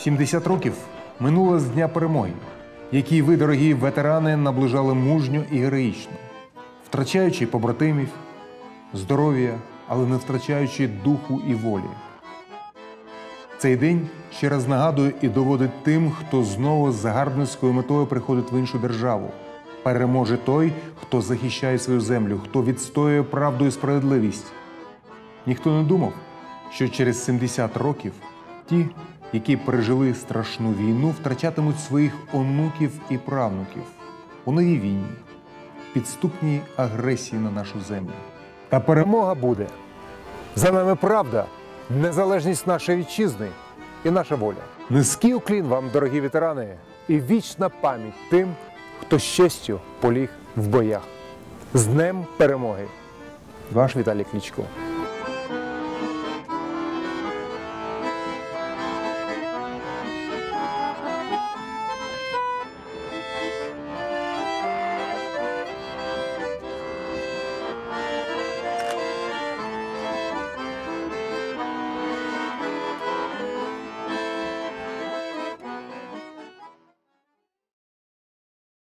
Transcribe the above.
70 років минуло з дня перемоги, який ви, дорогі ветерани, наближали мужньо і героїчно, втрачаючи побратимів, здоров'я, але не втрачаючи духу і волі. Цей день ще раз нагадує і доводить тим, хто знову з загарбницькою метою приходить в іншу державу. Переможе той, хто захищає свою землю, хто відстоює правду і справедливість. Ніхто не думав, що через 70 років ті, які пережили страшну війну, втрачатимуть своїх онуків і правнуків у новій війні, підступній агресії на нашу землю. Та перемога буде. За нами правда, незалежність нашої вітчизни і наша воля. Низький уклін вам, дорогі ветерани, і вічна пам'ять тим, хто з честю поліг в боях. З Днем перемоги! Ваш Віталій Кличко.